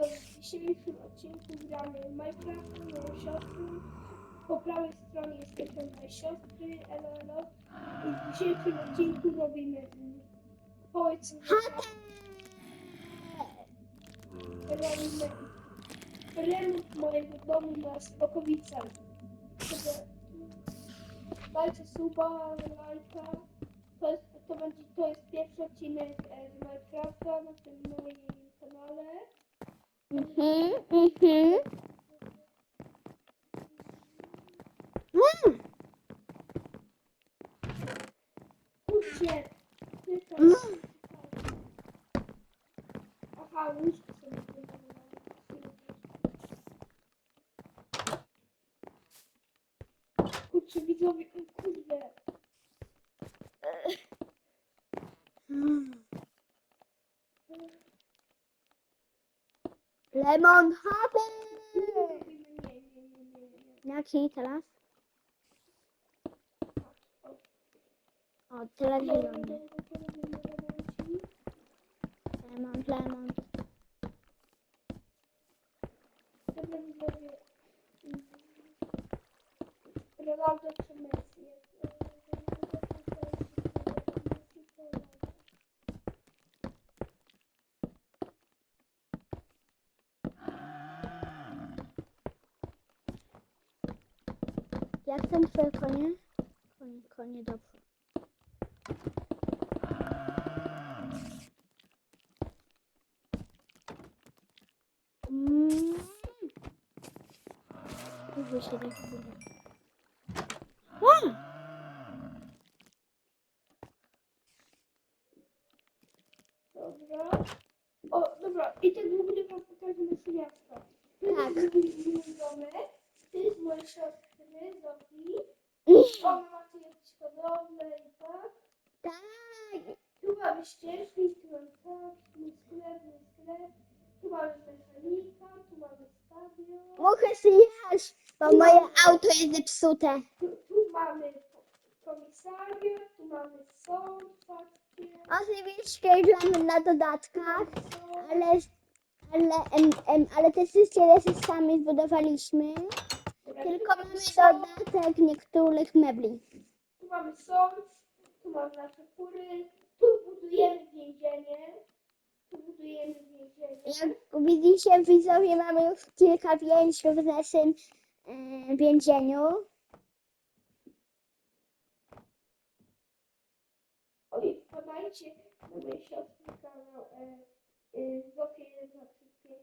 widzowie, w dzisiejszym odcinku gramy Minecraft, moją siostrą. Po prawej stronie jest ekran mojej siostry, elo, elo. I w dzisiejszym odcinku robimy... Powiedz robimy remont mojego domu na Spokowicach. Dajcie suba, lajka. To, jest, to, będzie, to jest pierwszy odcinek e, z Minecrafta na tym moim Kurczę, widzowie, o kurde. mm. Lemon Happy! Robimy, nie, nie, nie, nie, nie. Jaki teraz? O, teraz zielony. Lemon, lemon. Dobra, widzowie. Ronaldo Jak tam twoje konie? Konie, konie, dobrze. Mm. Dużo się tak bude. Dobra. O, dobra. I ten długi wam pokażę nasze miasto. Tak. To jest mój domek. To jest siostry, Ma tu jakieś hodowle i tak. Tak. Tu mamy ścieżki, tu mamy tak, mój sklep, mój sklep. Tu mamy mechanika, tu mamy stadion. Bo moje auto jest zepsute. Tu, tu mamy komisariat, tu mamy sąd, patrzcie. Oczywiście gramy na dodatkach, ale, ale, em, em, ale te wszystkie rzeczy sami zbudowaliśmy. Tylko mamy dodatek niektórych mebli. Tu mamy sąd, tu mamy nasze fury, tu budujemy więzienie. Tu budujemy więzienie. Jak widzicie, widzowie, mamy już kilka więźniów w naszym e, więzieniu. Oj, wpadajcie na mój siostry kanał Zofia 1, 2, 3, 5,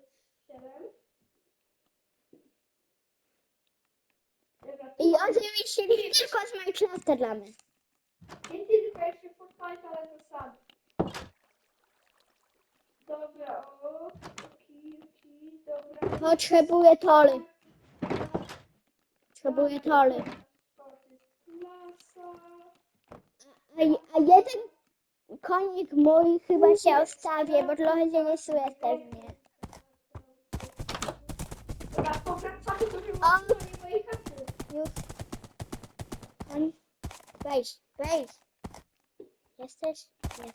7. Dobra, tu I oczywiście nie tylko z Minecrafta gramy. Nie tylko jeszcze Fortnite, ale to sam. Dobra, o, oki, dobra. Potrzebuję tory. Potrzebuję tory. Klasa. A, a jeden konik mój chyba się odstawię, bo trochę się nie słyszę pewnie. Dobra, powracamy do A. wyłączenia mojej chaty. Już. Tam. Wejdź, wejdź. Jesteś? Jesteś.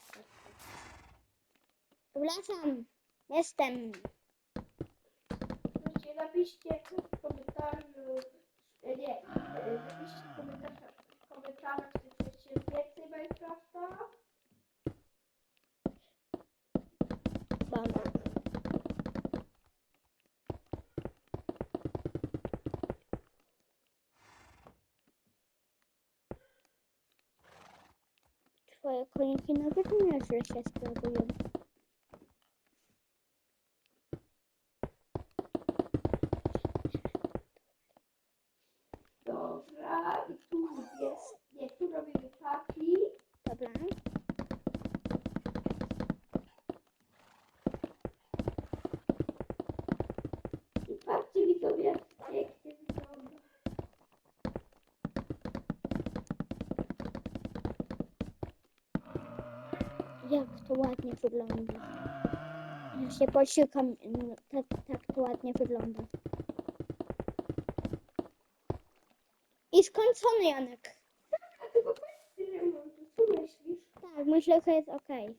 Wracam. Jestem. Napiszcie w komentarzu, e, nie, e, napiszcie w Twoje koniki nawet nie że się sprawują. Dobra, i tu jest, nie, tu robimy taki. Dobra. I patrzcie widzowie, Jak to ładnie wygląda. Ja się posiłkam, no, tak, tak to ładnie wygląda. I skończony Janek. A ty popatrzcie, że mam tu, co myślisz? Tak, myślę, że jest okej.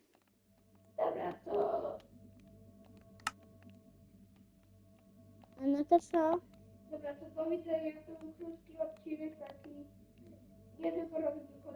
Dobra, to A no to co? Dobra, to do widzenia. To był krótki odcinek taki. Tylko robić